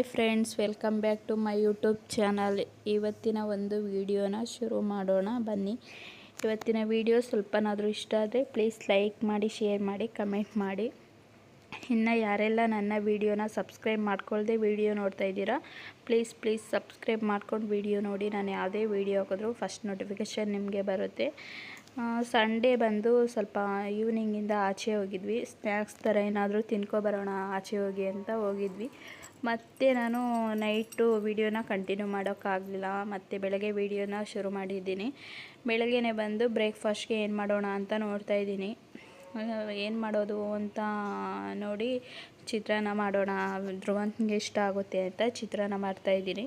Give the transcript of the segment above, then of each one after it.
Hi friends, welcome back to my YouTube channel. ಇವತ್ತಿನ ಒಂದು ವಿಡಿಯೋನ ಶುರು ಮಾಡೋಣ. ಬನ್ನಿ. ಇವತ್ತಿನ ವಿಡಿಯೋ ಸ್ವಲ್ಪನಾದರೂ ಇಷ್ಟ ಆದರೆ ಪ್ಲೀಸ್ ಲೈಕ್ ಮಾಡಿ ಶೇರ್ ಮಾಡಿ ಕಮೆಂಟ್ ಮಾಡಿ. ಇನ್ನು ಯಾರೆಲ್ಲ ನನ್ನ ವಿಡಿಯೋನ ಸಬ್ಸ್ಕ್ರೈಬ್ ಮಾಡ್ಕೊಳ್ಳದೆ ವಿಡಿಯೋ ನೋಡ್ತಾ ಇದ್ದೀರಾ ಪ್ಲೀಸ್ ಪ್ಲೀಸ್ ಸಬ್ಸ್ಕ್ರೈಬ್ ಮಾಡ್ಕೊಂಡು ವಿಡಿಯೋ ನೋಡಿ. ನಾನು ಯಾವುದೇ ವಿಡಿಯೋ ಹಾಕಿದ್ರು ಫಸ್ಟ್ ನೋಟಿಫಿಕೇಷನ್ ನಿಮಗೆ ಬರುತ್ತೆ. ಸಂಡೇ ಬಂದು ಸ್ವಲ್ಪ ಈವ್ನಿಂಗಿಂದ ಆಚೆ ಹೋಗಿದ್ವಿ. ಸ್ನ್ಯಾಕ್ಸ್ ಥರ ಏನಾದರೂ ತಿನ್ಕೊಬರೋಣ ಆಚೆ ಹೋಗಿ ಅಂತ ಹೋಗಿದ್ವಿ. ಮತ್ತು ನಾನು ನೈಟು ವಿಡಿಯೋನ ಕಂಟಿನ್ಯೂ ಮಾಡೋಕ್ಕಾಗಲಿಲ್ಲ. ಮತ್ತು ಬೆಳಗ್ಗೆ ವೀಡಿಯೋನ ಶುರು ಮಾಡಿದ್ದೀನಿ. ಬೆಳಗ್ಗೆನೇ ಬಂದು ಬ್ರೇಕ್ಫಾಸ್ಟ್ಗೆ ಏನು ಮಾಡೋಣ ಅಂತ ನೋಡ್ತಾ ಇದ್ದೀನಿ. ಏನು ಮಾಡೋದು ಅಂತ ನೋಡಿ ಚಿತ್ರಾನ್ನ ಮಾಡೋಣ. ಧ್ರುವಂತ್ಗೆ ಇಷ್ಟ ಆಗುತ್ತೆ ಅಂತ ಚಿತ್ರಾನ್ನ ಮಾಡ್ತಾಯಿದ್ದೀನಿ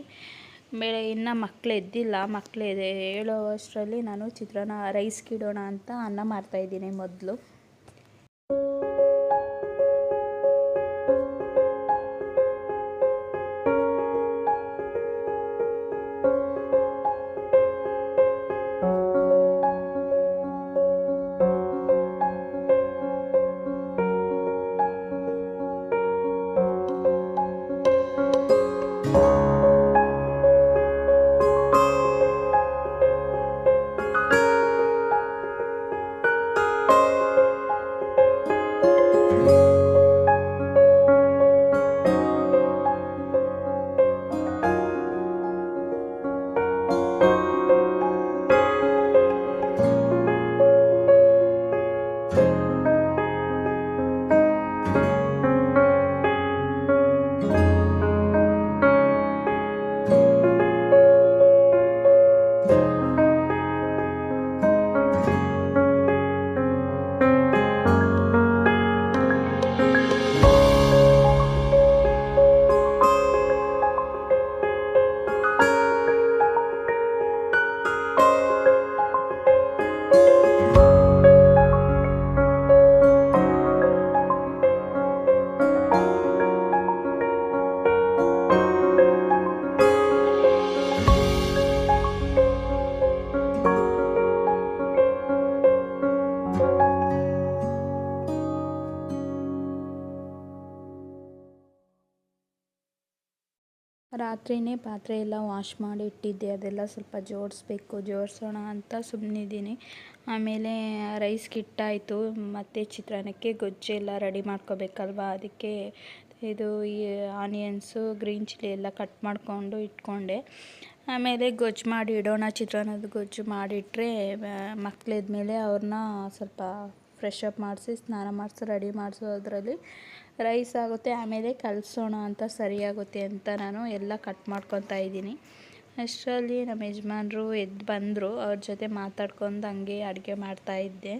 ಬೆಳೆ ಇನ್ನು ಮಕ್ಕಳು ಎದ್ದಿಲ್ಲ. ಮಕ್ಕಳು ಹೇಳೋ ಅಷ್ಟರಲ್ಲಿ ನಾನು ಚಿತ್ರಾನ್ನ ರೈಸ್ಗಿಡೋಣ ಅಂತ ಅನ್ನ ಮಾಡ್ತಾಯಿದ್ದೀನಿ ಮೊದಲು. ರಾತ್ರಿಯೇ ಪಾತ್ರೆ ಎಲ್ಲ ವಾಶ್ ಮಾಡಿ ಇಟ್ಟಿದ್ದೆ, ಅದೆಲ್ಲ ಸ್ವಲ್ಪ ಜೋಡಿಸ್ಬೇಕು, ಜೋಡಿಸೋಣ ಅಂತ ಸುಮ್ಮನಿದ್ದೀನಿ ಆಮೇಲೆ ರೈಸ್ ಕಿಟ್ಟಾಯಿತು ಮತ್ತು ಚಿತ್ರಾನ್ನಕ್ಕೆ ಗೊಜ್ಜೆಲ್ಲ ರೆಡಿ ಮಾಡ್ಕೋಬೇಕಲ್ವ? ಅದಕ್ಕೆ ಇದು ಈ ಆನಿಯನ್ಸು, ಗ್ರೀನ್ ಚಿಲ್ಲಿ ಎಲ್ಲ ಕಟ್ ಮಾಡಿಕೊಂಡು ಇಟ್ಕೊಂಡೆ. ಆಮೇಲೆ ಗೊಜ್ಜು ಮಾಡಿ ಇಡೋಣ, ಚಿತ್ರಾನ್ನದ ಗೊಜ್ಜು ಮಾಡಿಟ್ರೆ ಮಕ್ಕಳಿದ್ಮೇಲೆ ಅವ್ರನ್ನ ಸ್ವಲ್ಪ ಫ್ರೆಶ್ ಅಪ್ ಮಾಡಿಸಿ, ಸ್ನಾನ ಮಾಡಿಸಿ, ರೆಡಿ ಮಾಡಿಸೋದ್ರಲ್ಲಿ ರೈಸ್ ಆಗುತ್ತೆ, ಆಮೇಲೆ ಕಲಿಸೋಣ ಅಂತ ಸರಿಯಾಗುತ್ತೆ ಅಂತ ನಾನು ಎಲ್ಲ ಕಟ್ ಮಾಡ್ಕೊತಾ ಇದ್ದೀನಿ. ಅಷ್ಟರಲ್ಲಿ ನಮ್ಮ ಯಜಮಾನರು ಎದ್ದು ಬಂದರು, ಅವ್ರ ಜೊತೆ ಮಾತಾಡ್ಕೊಂಡು ಹಂಗೆ ಅಡುಗೆ ಮಾಡ್ತಾಯಿದ್ದೆ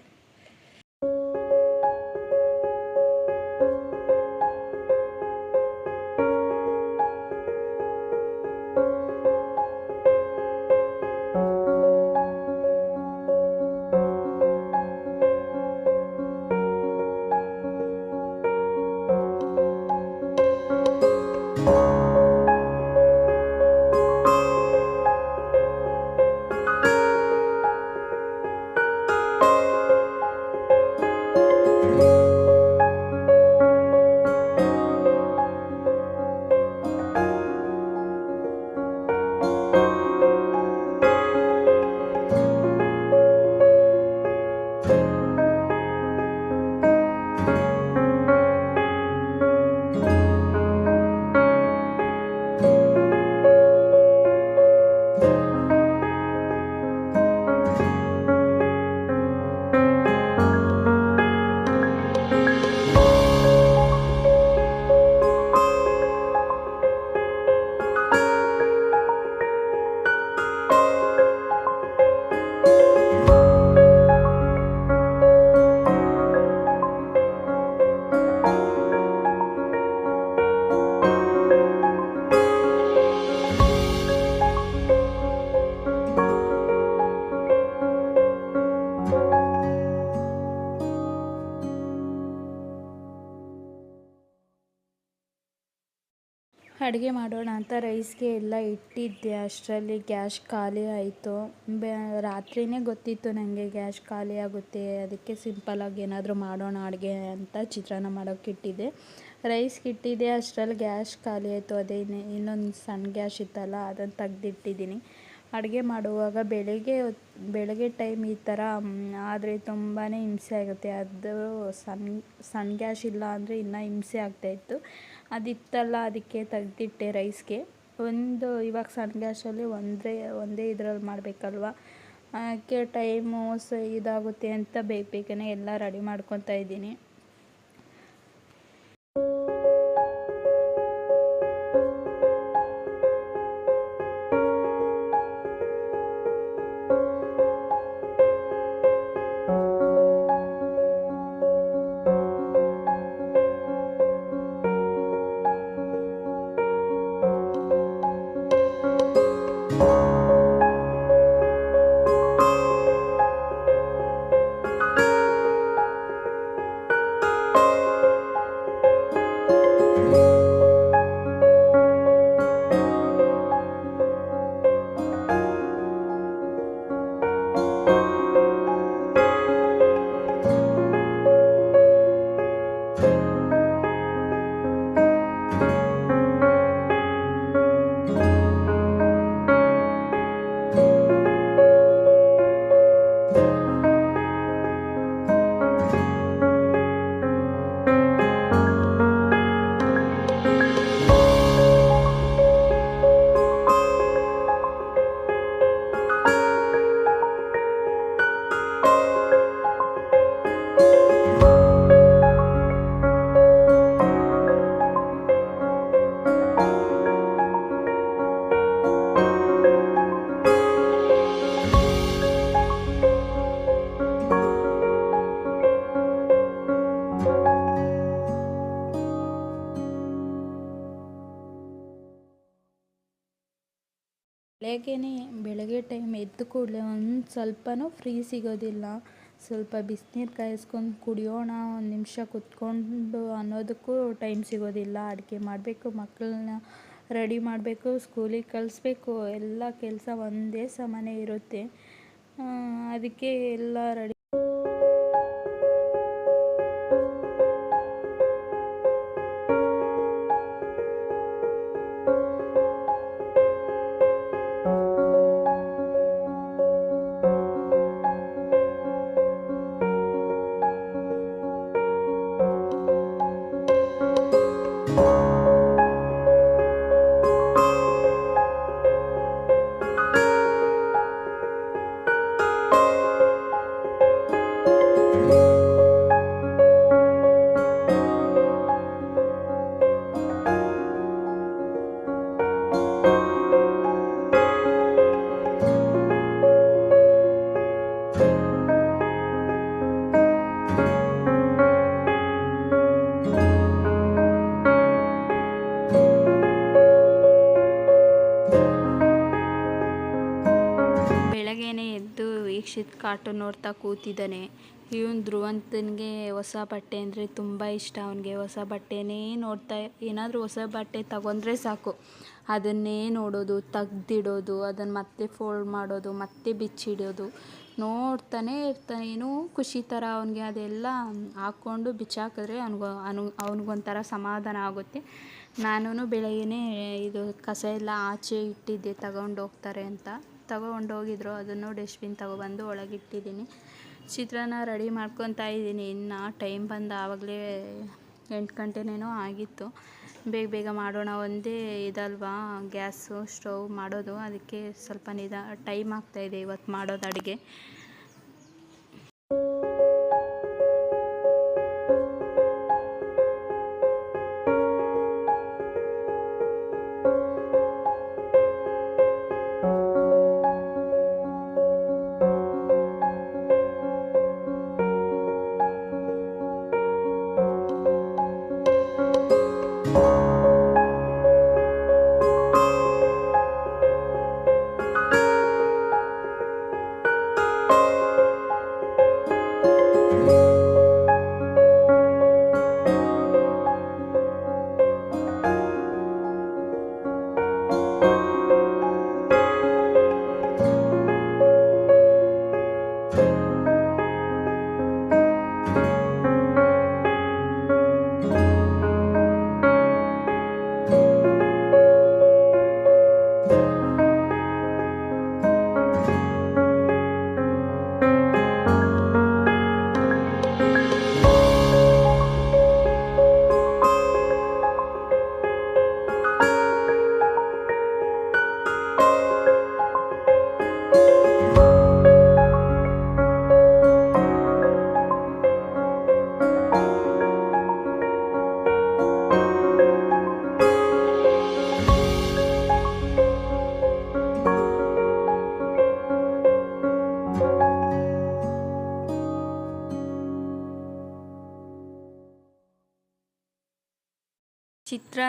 ಮಾಡೋಣ ಅಂತ ರೈಸ್ಗೆ ಎಲ್ಲ ಇಟ್ಟಿದ್ದೆ. ಅಷ್ಟರಲ್ಲಿ ಗ್ಯಾಸ್ ಖಾಲಿ ಆಯಿತು. ಬೆ ರಾತ್ರಿಯೇ ಗೊತ್ತಿತ್ತು ನನಗೆ ಗ್ಯಾಸ್ ಖಾಲಿ ಆಗುತ್ತೆ. ಅದಕ್ಕೆ ಸಿಂಪಲಾಗಿ ಏನಾದರೂ ಮಾಡೋಣ, ಅಡುಗೆ ಅಂತ ಚಿತ್ರಾನ್ನ ಮಾಡೋಕ್ಕೆ ಇಟ್ಟಿದ್ದೆ. ರೈಸ್ಗೆ ಇಟ್ಟಿದ್ದೆ, ಅಷ್ಟರಲ್ಲಿ ಗ್ಯಾಸ್ ಖಾಲಿ ಆಯಿತು. ಅದೇ ಇನ್ನೊಂದು ಸಣ್ಣ ಗ್ಯಾಸ್ ಇತ್ತಲ್ಲ, ಅದನ್ನು ತೆಗ್ದಿಟ್ಟಿದ್ದೀನಿ. ಅಡುಗೆ ಮಾಡುವಾಗ ಬೆಳಗ್ಗೆ ಬೆಳಗ್ಗೆ ಟೈಮ್ ಈ ಥರ ಆದರೆ ತುಂಬಾ ಹಿಂಸೆ ಆಗುತ್ತೆ. ಅದು ಸಣ್ಣ ಸಣ್ಣ ಗ್ಯಾಸ್ ಇಲ್ಲ ಅಂದರೆ ಇನ್ನೂ ಹಿಂಸೆ ಆಗ್ತಾಯಿತ್ತು ಅದಿತ್ತಲ್ಲ, ಅದಕ್ಕೆ ತೆಗೆದಿಟ್ಟೆ ರೈಸ್ಗೆ. ಒಂದು, ಇವಾಗ ಸಣ್ಣ ಗ್ಯಾಸಲ್ಲಿ ಒಂದೇ ಒಂದೇ ಇದ್ರಲ್ಲಿ ಮಾಡಬೇಕಲ್ವ? ಅದಕ್ಕೆ ಟೈಮು ಸ ಇದಾಗುತ್ತೆ ಅಂತ ಬೇಗ ಬೇಗನೆ ಎಲ್ಲ ರೆಡಿ ಮಾಡ್ಕೊತಾ ಇದ್ದೀನಿ. ಕೂಡಲೇ ಒಂದು ಸ್ವಲ್ಪನೂ ಫ್ರೀ ಸಿಗೋದಿಲ್ಲ. ಸ್ವಲ್ಪ ಬಿಸಿನೀರು ಕಾಯಿಸ್ಕೊಂಡು ಕುಡಿಯೋಣ, ಒಂದು ನಿಮಿಷ ಕುತ್ಕೊಂಡು ಅನ್ನೋದಕ್ಕೂ ಟೈಮ್ ಸಿಗೋದಿಲ್ಲ. ಅಡುಗೆ ಮಾಡಬೇಕು ಮಕ್ಕಳನ್ನ ರೆಡಿ ಮಾಡಬೇಕು ಸ್ಕೂಲಿಗೆ ಕಳಿಸ್ಬೇಕು, ಎಲ್ಲ ಕೆಲಸ ಒಂದೇ ಸಮಾನೇ ಇರುತ್ತೆ. ಅದಕ್ಕೆ ಎಲ್ಲ ರೆಡಿ ಎದ್ದು ವೀಕ್ಷಿತ್ ಕಾರ್ಟೂನ್ ನೋಡ್ತಾ ಕೂತಿದ್ದಾನೆ. ಇವನು ಧ್ರುವಂತನಿಗೆ ಹೊಸ ಬಟ್ಟೆ ಅಂದರೆ ತುಂಬ ಇಷ್ಟ. ಅವನಿಗೆ ಹೊಸ ಬಟ್ಟೆನೇ ನೋಡ್ತಾ, ಏನಾದರೂ ಹೊಸ ಬಟ್ಟೆ ತಗೊಂಡ್ರೆ ಸಾಕು. ಅದನ್ನೇ ನೋಡೋದು, ತೆಗ್ದಿಡೋದು ಅದನ್ನು ಮತ್ತೆ ಫೋಲ್ಡ್ ಮಾಡೋದು, ಮತ್ತೆ ಬಿಚ್ಚಿಡೋದು. ನೋಡ್ತಾನೆ ಇರ್ತಾನೆ. ಏನೂ ಖುಷಿ ಥರ ಅವನಿಗೆ ಅದೆಲ್ಲ ಹಾಕ್ಕೊಂಡು ಬಿಚ್ಚಾಕಿದ್ರೆ ಅವನಿಗೆ ಅನು ಅವ್ನಿಗೊಂಥರ ಸಮಾಧಾನ ಆಗುತ್ತೆ. ನಾನು ಬೆಳಗ್ಗೆನೇ ಇದು ಕಸ ಎಲ್ಲ ಆಚೆ ಇಟ್ಟಿದ್ದೆ ತಗೊಂಡು ಹೋಗ್ತಾರೆ ಅಂತ. ತಗೊಂಡೋಗಿದ್ರು. ಅದನ್ನು ಡಸ್ಟ್ಬಿನ್ ತಗೊಬಂದು ಒಳಗಿಟ್ಟಿದ್ದೀನಿ ಚಿತ್ರಾನ್ನ ರೆಡಿ ಮಾಡ್ಕೊತಾ ಇದ್ದೀನಿ ಇನ್ನು ಟೈಮ್ ಬಂದು ಆವಾಗಲೇ ಎಂಟು ಗಂಟೆನೇನೋ ಆಗಿತ್ತು. ಬೇಗ ಬೇಗ ಮಾಡೋಣ. ಒಂದೇ ಇದಲ್ವಾ? ಗ್ಯಾಸು, ಸ್ಟವ್ ಮಾಡೋದು. ಅದಕ್ಕೆ ಸ್ವಲ್ಪ ನಿಧ ಟೈಮ್ ಆಗ್ತಾಯಿದೆ ಇವತ್ತು ಮಾಡೋದು ಅಡುಗೆ.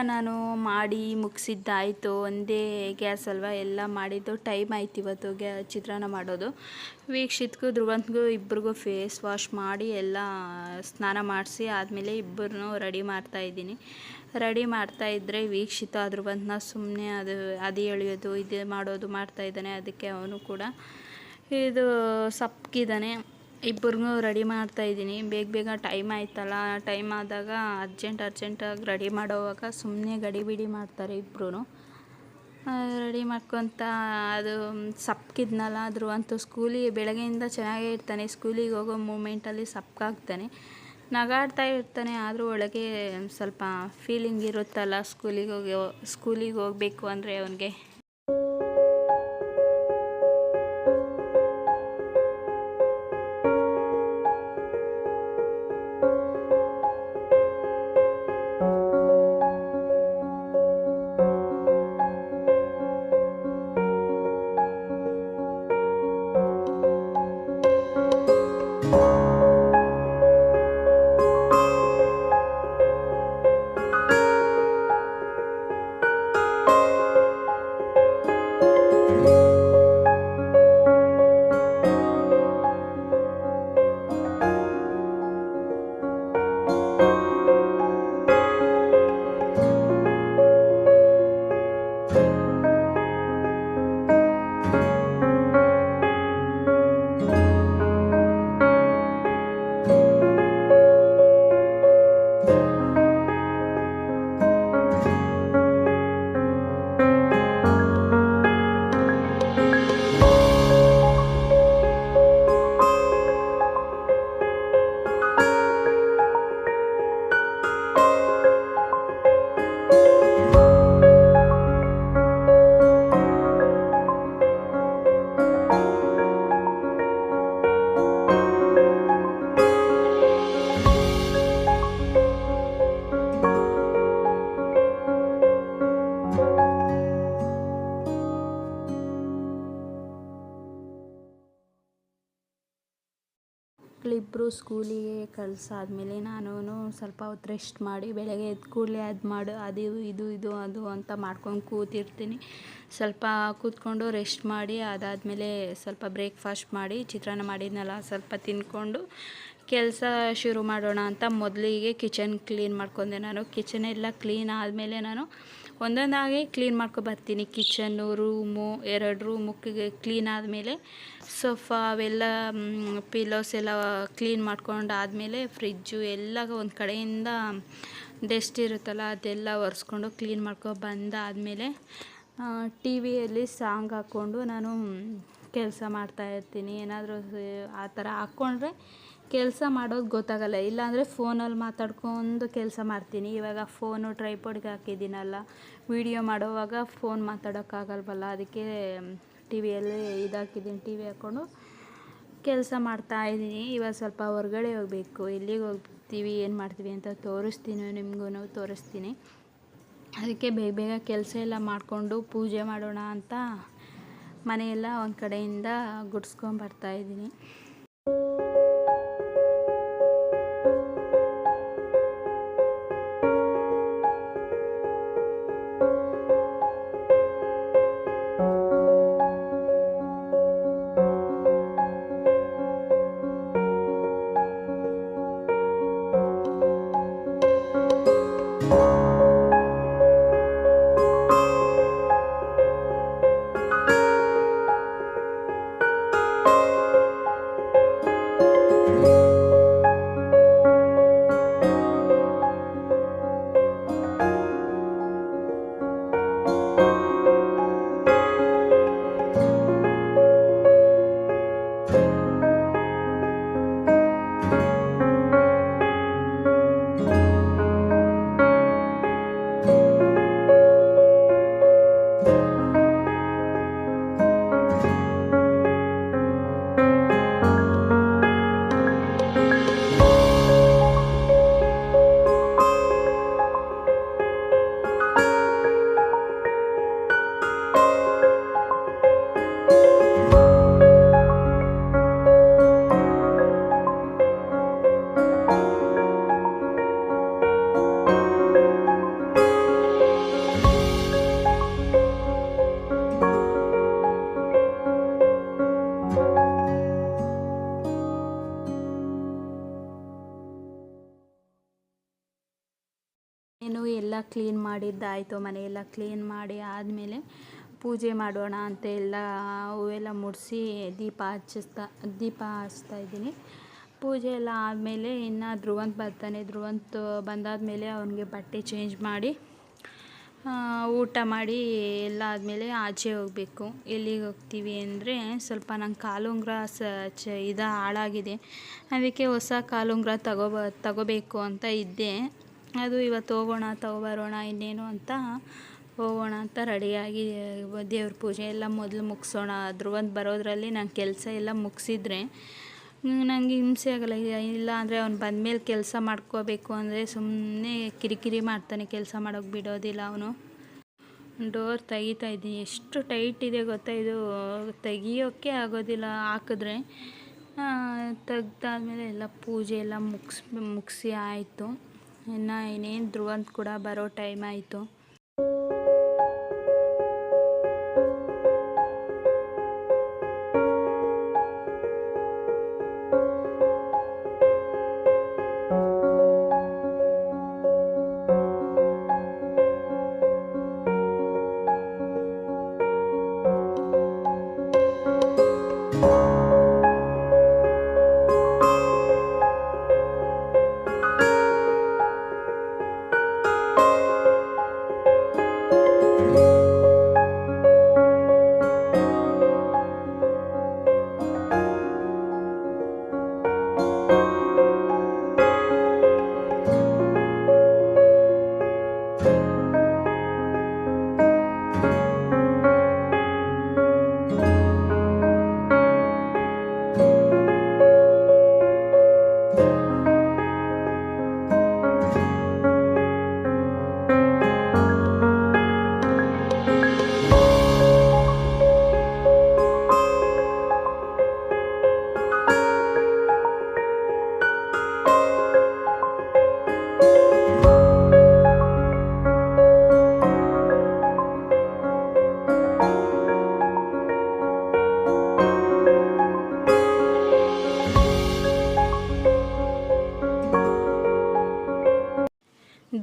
ನಾನು ಮಾಡಿ ಮುಗಿಸಿದ್ದಾಯಿತು, ಒಂದೇ ಗ್ಯಾಸ್ ಅಲ್ವಾ? ಎಲ್ಲ ಮಾಡಿದ್ದು. ಟೈಮ್ ಆಯ್ತು ಇವತ್ತು ಗ್ಯಾ, ಚಿತ್ರಾನ್ನ ಮಾಡೋದು. ವೀಕ್ಷಿತ್ಗೂ, ಧ್ರುವಂತ್ಗೂ, ಇಬ್ರಿಗೂ ಫೇಸ್ ವಾಶ್ ಮಾಡಿ ಎಲ್ಲ ಸ್ನಾನ ಮಾಡಿಸಿ ಆದಮೇಲೆ ಇಬ್ಬರನ್ನೂ ರೆಡಿ ಮಾಡ್ತಾ ಇದ್ದೀನಿ. ರೆಡಿ ಮಾಡ್ತಾ ಇದ್ದರೆ ವೀಕ್ಷಿತ ಧ್ರುವಂತನ ಸುಮ್ಮನೆ ಅದು ಅದು ಎಳೆಯೋದು, ಇದು ಮಾಡೋದು ಮಾಡ್ತಾಯಿದ್ದಾನೆ ಅದಕ್ಕೆ ಅವನು ಕೂಡ ಇದು ಸಪ್ಪಗಿದ್ದಾನೆ ಇಬ್ಬರಿಗೂ ರೆಡಿ ಮಾಡ್ತಾ ಇದ್ದೀನಿ. ಬೇಗ ಬೇಗ ಟೈಮ್ ಆಯ್ತಲ್ಲ. ಟೈಮ್ ಆದಾಗ ಅರ್ಜೆಂಟ್ ಅರ್ಜೆಂಟಾಗಿ ರೆಡಿ ಮಾಡೋವಾಗ ಸುಮ್ಮನೆ ಗಡಿಬಿಡಿ ಮಾಡ್ತಾರೆ ಇಬ್ಬರೂ ರೆಡಿ ಮಾಡ್ಕೊತ ಅದು ಸಪ್ಕಿದ್ನಲ್ಲ, ಆದರೂ ಅಂತೂ ಸ್ಕೂಲಿಗೆ ಬೆಳಗ್ಗೆಯಿಂದ ಚೆನ್ನಾಗೇ ಇರ್ತಾನೆ. ಸ್ಕೂಲಿಗೆ ಹೋಗೋ ಮೂಮೆಂಟಲ್ಲಿ ಸಪ್ಕಾಗ್ತಾನೆ ನಗಾಡ್ತಾ ಇರ್ತಾನೆ, ಆದರೂ ಒಳಗೆ ಸ್ವಲ್ಪ ಫೀಲಿಂಗ್ ಇರುತ್ತಲ್ಲ. ಸ್ಕೂಲಿಗೆ ಹೋಗಿ, ಸ್ಕೂಲಿಗೆ ಹೋಗಬೇಕು ಅಂದರೆ ಅವನಿಗೆ ಮಕ್ಕಳಿಬ್ಬರು ಸ್ಕೂಲಿಗೆ ಕಳ್ಸಾದ್ಮೇಲೆ ನಾನು ಸ್ವಲ್ಪ ಹೊತ್ತು ರೆಸ್ಟ್ ಮಾಡಿ ಬೆಳಗ್ಗೆ ಎದ್ದು ಕೂಡಲೇ ಅದು ಮಾಡು, ಅದು ಇದು ಇದು, ಅದು ಅಂತ ಮಾಡ್ಕೊಂಡು ಕೂತಿರ್ತೀನಿ. ಸ್ವಲ್ಪ ಕೂತ್ಕೊಂಡು ರೆಸ್ಟ್ ಮಾಡಿ, ಅದಾದಮೇಲೆ ಸ್ವಲ್ಪ ಬ್ರೇಕ್ಫಾಸ್ಟ್ ಮಾಡಿ, ಚಿತ್ರಾನ್ನ ಮಾಡಿದ್ನಲ್ಲ, ಸ್ವಲ್ಪ ತಿಂದ್ಕೊಂಡು ಕೆಲಸ ಶುರು ಮಾಡೋಣ ಅಂತ ಮೊದಲಿಗೆ ಕಿಚನ್ ಕ್ಲೀನ್ ಮಾಡ್ಕೊಂಡೆ ನಾನು. ಕಿಚನ್ ಎಲ್ಲ ಕ್ಲೀನ್ ಆದಮೇಲೆ ನಾನು ಒಂದೊಂದಾಗಿ ಕ್ಲೀನ್ ಮಾಡ್ಕೊಬರ್ತೀನಿ ಕಿಚನ್ನು, ರೂಮು, ಎರಡು ರೂಮು ಕ್ಲೀನ್ ಆದಮೇಲೆ ಸೋಫಾ ಅವೆಲ್ಲ ಪಿಲೋಸ್ ಎಲ್ಲ ಕ್ಲೀನ್ ಮಾಡ್ಕೊಂಡು ಆದಮೇಲೆ ಫ್ರಿಜ್ಜು ಎಲ್ಲ ಒಂದು ಕಡೆಯಿಂದ ಡೆಸ್ಟ್ ಇರುತ್ತಲ್ಲ ಅದೆಲ್ಲ ಒರೆಸ್ಕೊಂಡು ಕ್ಲೀನ್ ಮಾಡ್ಕೊ ಬಂದಾದಮೇಲೆ ಟಿ ವಿಯಲ್ಲಿ ಸಾಂಗ್ ಹಾಕ್ಕೊಂಡು ನಾನು ಕೆಲಸ ಮಾಡ್ತಾಯಿರ್ತೀನಿ ಏನಾದರೂ ಆ ಥರ ಹಾಕ್ಕೊಂಡ್ರೆ ಕೆಲಸ ಮಾಡೋದು ಗೊತ್ತಾಗಲ್ಲ. ಇಲ್ಲಾಂದರೆ ಫೋನಲ್ಲಿ ಮಾತಾಡ್ಕೊಂಡು ಕೆಲಸ ಮಾಡ್ತೀನಿ. ಇವಾಗ ಫೋನು, ಟ್ರೈಪೋಡ್ಗೆ ಹಾಕಿದ್ದೀನಲ್ಲ. ವೀಡಿಯೋ ಮಾಡೋವಾಗ ಫೋನ್ ಮಾತಾಡೋಕ್ಕಾಗಲ್ವಲ್ಲ. ಅದಕ್ಕೆ ಟಿ ವಿಯಲ್ಲಿ ಇದಾಕಿದ್ದೀನಿ. ಟಿ ವಿ ಹಾಕ್ಕೊಂಡು ಕೆಲಸ ಮಾಡ್ತಾ ಇದ್ದೀನಿ. ಇವಾಗ ಸ್ವಲ್ಪ ಹೊರಗಡೆ ಹೋಗಬೇಕು. ಎಲ್ಲಿಗೆ ಹೋಗ್ತೀವಿ. ಏನು ಮಾಡ್ತೀವಿ ಅಂತ ತೋರಿಸ್ತೀನಿ ನಿಮಗೂ ತೋರಿಸ್ತೀನಿ. ಅದಕ್ಕೆ ಬೇಗ ಬೇಗ ಕೆಲಸ ಎಲ್ಲ ಮಾಡಿಕೊಂಡು ಪೂಜೆ ಮಾಡೋಣ ಅಂತ ಮನೆಯೆಲ್ಲ ಒಂದು ಕಡೆಯಿಂದ ಗುಡ್ಸ್ಕೊಂಬರ್ತಾ ಕ್ಲೀನ್ ಮಾಡಿದ್ದಾಯಿತು, ಮನೆಯೆಲ್ಲ ಕ್ಲೀನ್ ಮಾಡಿ ಆದಮೇಲೆ ಪೂಜೆ ಮಾಡೋಣ ಅಂತ ಎಲ್ಲ, ಹೂವೆಲ್ಲ ಮುಡಿಸಿ ದೀಪ ಹಚ್ಚಿಸ್ತಾ, ದೀಪ ಹಚ್ತಾ ಇದ್ದೀನಿ. ಪೂಜೆ ಎಲ್ಲ ಆದಮೇಲೆ ಇನ್ನು ಧ್ರುವಂತ್ ಬರ್ತಾನೆ. ಧ್ರುವಂತ್ ಬಂದಾದಮೇಲೆ ಅವನಿಗೆ ಬಟ್ಟೆ ಚೇಂಜ್ ಮಾಡಿ ಊಟ ಮಾಡಿ ಎಲ್ಲ ಆದಮೇಲೆ ಆಚೆ ಹೋಗಬೇಕು. ಎಲ್ಲಿಗೆ ಹೋಗ್ತೀವಿ ಅಂದರೆ ಸ್ವಲ್ಪ ನಂಗೆ ಕಾಲುಂಗ್ರ ಸ, ಚ, ಇದು ಹಾಳಾಗಿದೆ. ಅದಕ್ಕೆ ಹೊಸ ಕಾಲುಂಗ್ರ ತಗೋಬ ತಗೋಬೇಕು ಅಂತ ಇದ್ದೆ. ಅದು ಇವತ್ತು ಹೋಗೋಣ ತಗೊಬರೋಣ ಇನ್ನೇನು ಅಂತ ಹೋಗೋಣ ಅಂತ ರೆಡಿಯಾಗಿ ದೇವ್ರ ಪೂಜೆ ಎಲ್ಲ ಮೊದಲು ಮುಗಿಸೋಣ. ಒಂದು ಬರೋದ್ರಲ್ಲಿ ನಾನು ಕೆಲಸ ಎಲ್ಲ ಮುಗಿಸಿದ್ರೆ ನನಗೆ ಹಿಂಸೆ ಆಗಲ್ಲ. ಇಲ್ಲ ಅಂದರೆ ಅವ್ನು ಬಂದಮೇಲೆ ಕೆಲಸ ಮಾಡ್ಕೋಬೇಕು ಅಂದರೆ ಸುಮ್ಮನೆ ಕಿರಿಕಿರಿ ಮಾಡ್ತಾನೆ, ಕೆಲಸ ಮಾಡೋಕ್ಕೆ ಬಿಡೋದಿಲ್ಲ ಅವನು. ಡೋರ್ ತೆಗಿತಾ ಇದ್ದೀನಿ. ಎಷ್ಟು ಟೈಟ್ ಇದೆ ಗೊತ್ತಾ? ಇದು ತೆಗಿಯೋಕ್ಕೆ ಆಗೋದಿಲ್ಲ. ಹಾಕಿದ್ರೆ ತೆಗ್ದಾದ್ಮೇಲೆ ಎಲ್ಲ ಪೂಜೆ ಎಲ್ಲ ಮುಗಿಸ್, ಮುಗಿಸಿ ಆಯಿತು. ಇನ್ನು ಇನ್ನೇನು ಧ್ರುವಂತ ಕೂಡ ಬರೋ ಟೈಮ್ ಆಯಿತು.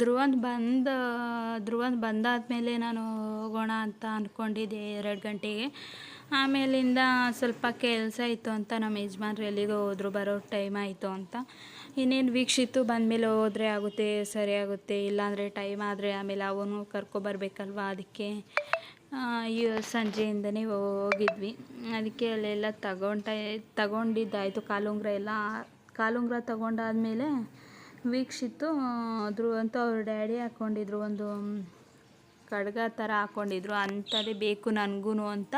ಧ್ರುವಂತ್ ಬಂದ ಬಂದಾದ ಬಂದಾದಮೇಲೆ ನಾನು ಹೋಗೋಣ ಅಂತ ಅಂದ್ಕೊಂಡಿದ್ದೆ ಎರಡು ಗಂಟೆಗೆ. ಆಮೇಲಿಂದ ಸ್ವಲ್ಪ ಕೆಲಸ ಇತ್ತು ಅಂತ ನಮ್ಮ ಯಜಮಾನ್ರು ಎಲ್ಲಿಗೋ ಹೋದ್ರು, ಬರೋ ಟೈಮ್ ಆಯಿತು ಅಂತ. ಇನ್ನೇನು ವೀಕ್ಷಿತ್ತು, ಬಂದಮೇಲೆ ಹೋದರೆ ಆಗುತ್ತೆ, ಸರಿ ಆಗುತ್ತೆ, ಇಲ್ಲಾಂದರೆ ಟೈಮ್ ಆದರೆ ಆಮೇಲೆ ಅವನು ಕರ್ಕೊಬರ್ಬೇಕಲ್ವ ಅದಕ್ಕೆ ಈ ಸಂಜೆಯಿಂದನೇ ಹೋಗಿದ್ವಿ. ಅದಕ್ಕೆ ಅಲ್ಲೆಲ್ಲ ತಗೊಂಡ, ತಗೊಂಡಿದ್ದಾಯಿತು. ಕಾಲುಂಗುರ ಎಲ್ಲ, ಕಾಲುಂಗುರ ತಗೊಂಡಾದ್ಮೇಲೆ ವೀಕ್ಷಿತ್ತು ಧ್ರುವಂತ ಅವ್ರ ಡ್ಯಾಡಿ ಹಾಕ್ಕೊಂಡಿದ್ರು ಒಂದು ಖಡ್ಗ ಥರ ಹಾಕ್ಕೊಂಡಿದ್ರು ಅಂಥದ್ದೇ ಬೇಕು ನನಗೂ ಅಂತ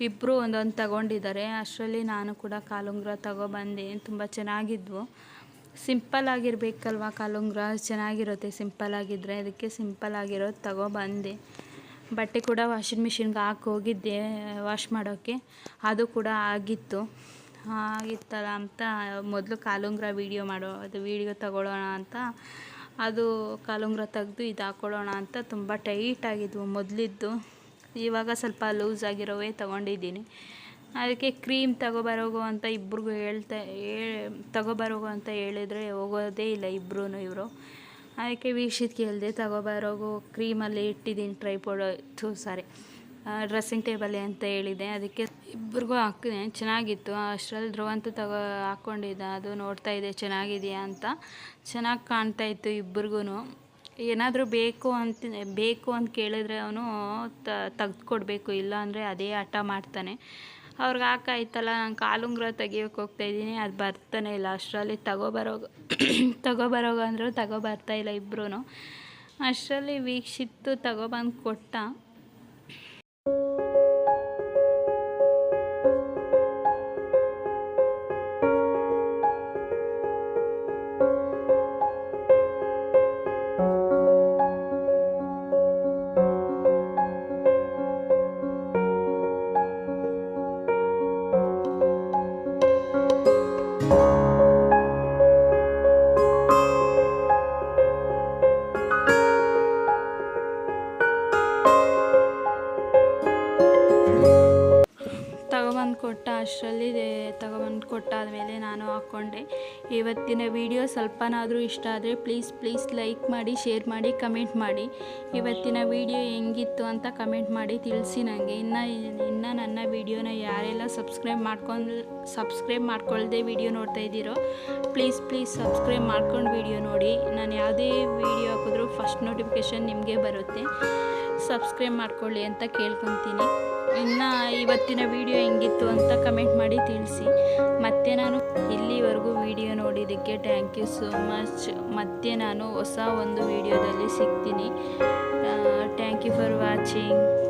ಇಬ್ಬರು ಒಂದೊಂದು ತಗೊಂಡಿದ್ದಾರೆ. ಅಷ್ಟರಲ್ಲಿ ನಾನು ಕೂಡ ಕಾಲುಂಗುರ ತಗೊಬಂದೆ. ತುಂಬ ಚೆನ್ನಾಗಿದ್ವು. ಸಿಂಪಲ್ ಆಗಿರಬೇಕಲ್ವ ಕಾಲುಂಗುರ? ಚೆನ್ನಾಗಿರುತ್ತೆ ಸಿಂಪಲ್ ಆಗಿದ್ದರೆ ಅದಕ್ಕೆ ಸಿಂಪಲ್ ಆಗಿರೋದು ತಗೊಬಂದೆ. ಬಟ್ಟೆ ಕೂಡ ವಾಷಿಂಗ್ ಮಿಷಿನ್ಗೆ ಹಾಕಿ ಹೋಗಿದ್ದೆ, ವಾಶ್ ಮಾಡೋಕ್ಕೆ ಅದು ಕೂಡ ಆಗಿತ್ತು. ಆಗಿತ್ತಲ್ಲ ಅಂತ ಮೊದಲು ಕಾಲುಂಗುರ ವೀಡಿಯೋ ಮಾಡೋ, ಅದು ವೀಡಿಯೋ ತಗೊಳ್ಳೋಣ ಅಂತ. ಅದು ಕಾಲುಂಗುರ ತೆಗೆದು ಇದು ಹಾಕ್ಕೊಳ್ಳೋಣ ಅಂತ ತುಂಬ ಟೈಟಾಗಿದ್ವು ಮೊದಲಿದ್ದು. ಇವಾಗ ಸ್ವಲ್ಪ ಲೂಸ್ ಆಗಿರೋವೇ ತೊಗೊಂಡಿದ್ದೀನಿ. ಅದಕ್ಕೆ ಕ್ರೀಮ್ ತಗೊಬರೋಗು ಅಂತ ಇಬ್ರಿಗೂ ಹೇಳ್ತಾ ತಗೊಬರೋಗು ಅಂತ ಹೇಳಿದರೆ ಹೋಗೋದೇ ಇಲ್ಲ ಇಬ್ಬರೂ ಇವರು. ಅದಕ್ಕೆ ವೀಕ್ಷಿತ್ ಕೇಳಿದೆ ತಗೊಬರೋಗು ಕ್ರೀಮಲ್ಲಿ ಇಟ್ಟಿದ್ದೀನಿ ಟ್ರೈಪೋಡ್ ಥೂ ಸಾರಿ ಡ್ರೆಸ್ಸಿಂಗ್ ಟೇಬಲ್ ಅಂತ ಹೇಳಿದೆ. ಅದಕ್ಕೆ ಇಬ್ಬರಿಗೂ ಹಾಕಿದೆ. ಚೆನ್ನಾಗಿತ್ತು. ಅಷ್ಟರಲ್ಲಿ ಧ್ರುವಂತೂ ತಗೋ ಹಾಕ್ಕೊಂಡಿದ್ದ ಅದು ನೋಡ್ತಾ ಇದೆ, ಚೆನ್ನಾಗಿದೆಯಾ ಅಂತ. ಚೆನ್ನಾಗಿ ಕಾಣ್ತಾ ಇತ್ತು ಇಬ್ರಿಗೂ ಏನಾದರೂ ಬೇಕು ಅಂತ ಬೇಕು ಅಂತ ಕೇಳಿದ್ರೆ ಅವನು ತ ಇಲ್ಲ ಅಂದರೆ ಅದೇ ಆಟ ಮಾಡ್ತಾನೆ. ಅವ್ರಿಗೆ ಹಾಕಾಯ್ತಲ್ಲ, ನಾನು ಕಾಲುಂಗ್ರ ತೆಗಿಯೋಕೆ ಹೋಗ್ತಾಯಿದ್ದೀನಿ ಅದು ಬರ್ತಾನೆ ಇಲ್ಲ. ಅಷ್ಟರಲ್ಲಿ ತಗೋಬರೋಗ ತಗೋಬರೋಗ ಅಂದರು ತಗೋಬರ್ತಾಯಿಲ್ಲ ಇಬ್ಬರೂ ಅಷ್ಟರಲ್ಲಿ ವೀಕ್ಷಿತ್ತು ತಗೊಬಂದು ಕೊಟ್ಟ. ಕೊಟ್ಟ ಇವತ್ತಿನ ವಿಡಿಯೋ ಸ್ವಲ್ಪನಾದರೂ ಇಷ್ಟ ಆದರೆ ಪ್ಲೀಸ್ ಪ್ಲೀಸ್ ಲೈಕ್ ಮಾಡಿ ಶೇರ್ ಮಾಡಿ ಕಮೆಂಟ್ ಮಾಡಿ. ಇವತ್ತಿನ ವಿಡಿಯೋ ಹೆಂಗಿತ್ತು ಅಂತ ಕಮೆಂಟ್ ಮಾಡಿ ತಿಳಿಸಿ ನನಗೆ ಇನ್ನು ಇನ್ನು ನನ್ನ ವಿಡಿಯೋನ ಯಾರೆಲ್ಲ ಸಬ್ಸ್ಕ್ರೈಬ್ ಮಾಡ್ಕೊಂಡು ಸಬ್ಸ್ಕ್ರೈಬ್ ಮಾಡ್ಕೊಳ್ಳದೆ ವಿಡಿಯೋ ನೋಡ್ತಾ ಇದ್ದೀರೋ ಪ್ಲೀಸ್ ಪ್ಲೀಸ್ ಸಬ್ಸ್ಕ್ರೈಬ್ ಮಾಡ್ಕೊಂಡು ವಿಡಿಯೋ ನೋಡಿ. ನಾನು ಯಾವುದೇ ವಿಡಿಯೋ ಹಾಕಿದ್ರೂ ಫಸ್ಟ್ ನೋಟಿಫಿಕೇಷನ್ ನಿಮಗೆ ಬರುತ್ತೆ. ಸಬ್ಸ್ಕ್ರೈಬ್ ಮಾಡ್ಕೊಳ್ಳಿ ಅಂತ ಕೇಳ್ಕೊತೀನಿ. ಇನ್ನು ಇವತ್ತಿನ ವಿಡಿಯೋ ಹೆಂಗಿತ್ತು ಅಂತ ಕಮೆಂಟ್ ಮಾಡಿ ತಿಳಿಸಿ. ಮತ್ತೆ ನಾನು ಇಲ್ಲಿವರೆಗೂ ವಿಡಿಯೋ ನೋಡಿದ್ದಕ್ಕೆ ಥ್ಯಾಂಕ್ ಯು ಸೋ ಮಚ್ ಮತ್ತೆ ನಾನು ಹೊಸ ಒಂದು ವಿಡಿಯೋದಲ್ಲಿ ಸಿಗ್ತೀನಿ. Thank you for watching